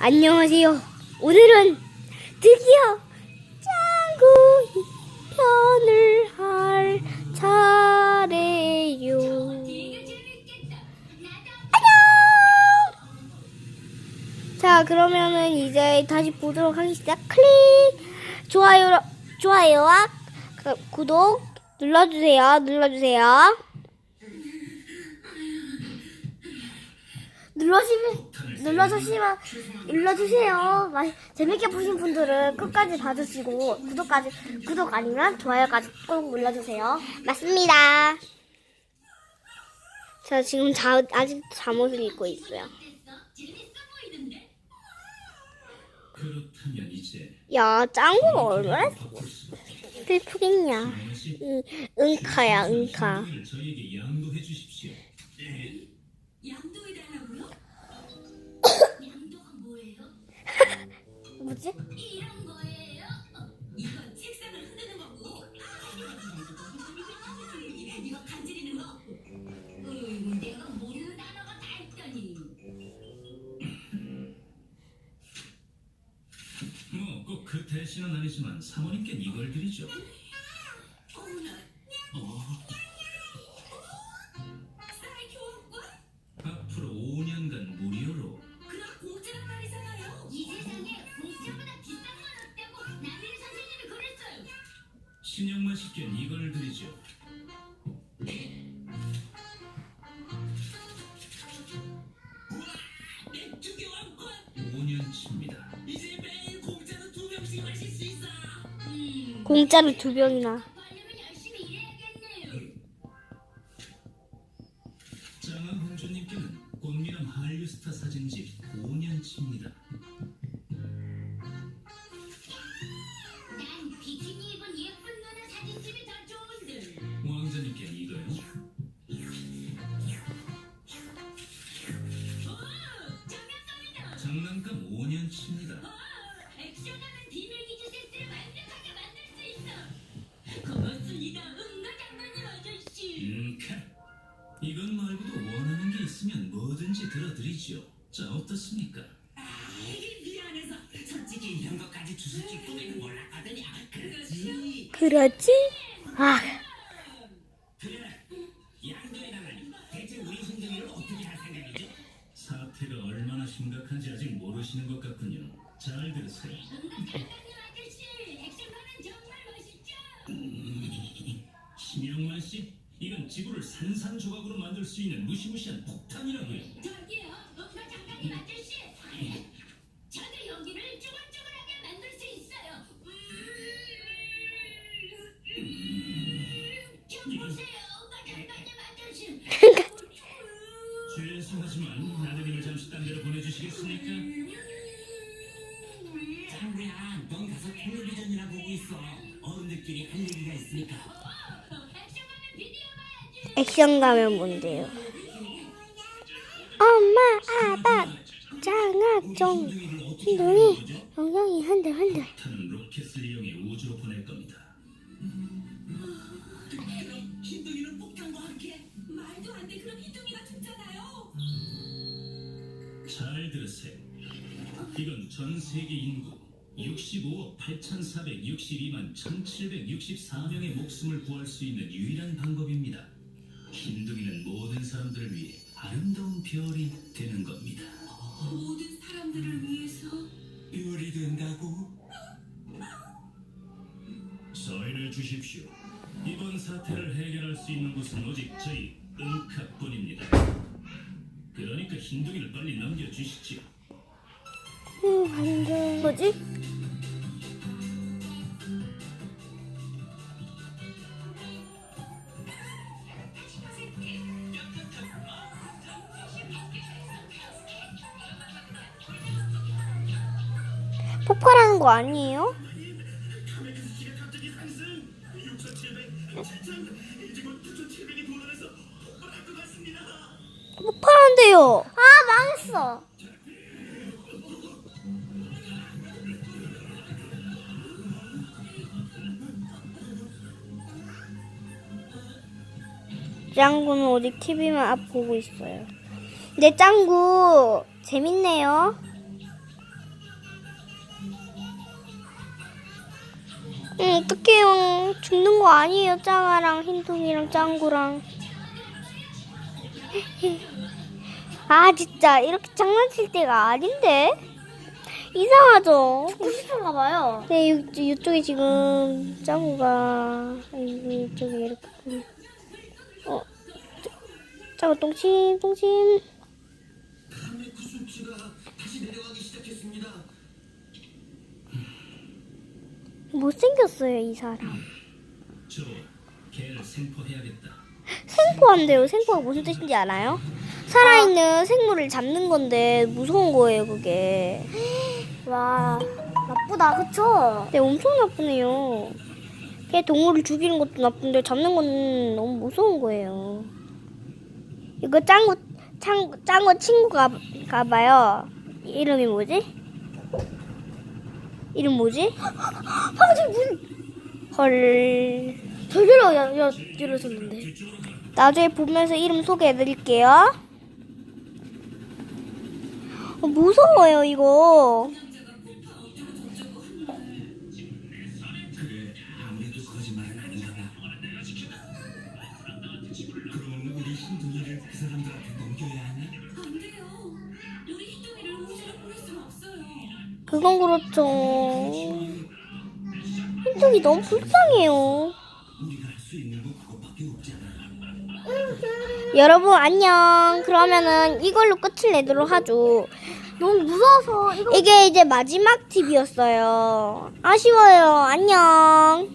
안녕하세요. 오늘은 드디어 짱구 편을 할 차례요. 안녕! 자, 그러면은 이제 다시 보도록 하겠습니다. 클릭! 좋아요, 좋아요와 그 구독 눌러주세요. 눌러주세요. 눌러주시면, 눌러주시면, 눌러주세요. 마- 재밌게 보신 분들은 끝까지 봐주시고, 구독까지, 구독 아니면 좋아요까지 꼭 눌러주세요. 맞습니다. 자, 지금 자, 아직 잠옷을 입고 있어요. 야, 짱구가 얼마나 바꿀 수 없겠다. 슬프겠냐. 응, 응카야, 응카. 양도해달라고요? 뭐지? 뭐꼭그 대신은 아니지만 사모님께 이걸 드리죠. 신영만 씨께 이걸 드리죠. 맥주 교환권 5년치입니다. 이제 매일 공짜로 두 병씩 마실 수 있어 음 공짜로 두 병이나. 하려면 열심히 일해야겠네요 장항 공주님께는 꽃미남 한류스타 사진집 5년치입니다. 뭐든지 들어드리죠. 자, 어떻습니까? 이게 미안해서 솔직히 이런 것까지 주술 찍고 내는 몰랐거든요. 그렇지. 그렇지? 아, 그래. 양도해달라니. 대체 우리 신동이를 어떻게 할 생각이죠? 사태가 얼마나 심각한지 아직 모르시는 것 같군요. 잘 들으세요. 신영만 씨, 이건 지구를 산산조각으로 만들 수 있는 무시무시한 폭탄이라 죄송하지만 나들이를 잠시 딴 데로 보내주시겠습니까? 장구야, 넌 가서 텔레비전이나 보고 있어. 어른들끼리 할 얘기가 있으니까. 액션 가면 뭔데요? 엄마, 아빠, 신동이, 하는 거죠? 영영이 한대 한대. 폭탄은 로켓을 이용해 우주로 보낼 겁니다. 그럼 신동이는 폭탄과 함께 말도 안 돼. 그럼 이동이가 죽잖아요. 잘 들으세요. 이건 전 세계 인구 65억 8,462만 1,764명의 목숨을 구할 수 있는 유일한 방법입니다. 흰둥이는 모든 사람들을 위해 아름다운 별이 되는 겁니다. 모든 사람들을 위해서 별이 된다고? 서인을 주십시오. 이번 사태를 해결할 수 있는 곳은 오직 저희 은카뿐입니다. 그러니까 흰둥이를 빨리 넘겨주시지요. 음. 뭐지? 폭발하는 거 아니에요? 폭발 거예요. 아 망했어. 짱구는 오직 TV만 앞 보고 있어요. 근데 짱구 재밌네요. 응, 어떡해요. 죽는 거 아니에요. 짱아랑 흰둥이랑 짱구랑. 아, 진짜, 이렇게 장난칠 때가 아닌데? 이상하죠? 죽고 싶은가 봐요. 네, 이, 이쪽에 지금 짱구가, 이쪽에 이렇게. 어, 짱구 똥침, 똥침. 못생겼어요, 이 사람. 좋아. 개를 생포해야겠다. 생포한대요. 생포가 무슨 뜻인지 알아요? 살아있는 생물을 잡는 건데 무서운 거예요, 그게. 와, 나쁘다, 그쵸? 네, 엄청 나쁘네요. 걔 동물을 죽이는 것도 나쁜데 잡는 건 너무 무서운 거예요. 이거 짱구, 짱, 짱구 친구가 가봐요. 이름이 뭐지? 이름 뭐지? 방금 문! 헐. 절대로 여, 여, 이러셨는데. 나중에 보면서 이름 소개해드릴게요. 어, 무서워요, 이거. 그건 그렇죠. 흰둥이 너무 불쌍해요. 여러분, 안녕. 그러면은 이걸로 끝을 내도록 하죠. 너무 무서워서 이게 이제 마지막 팁이었어요. 아쉬워요. 안녕.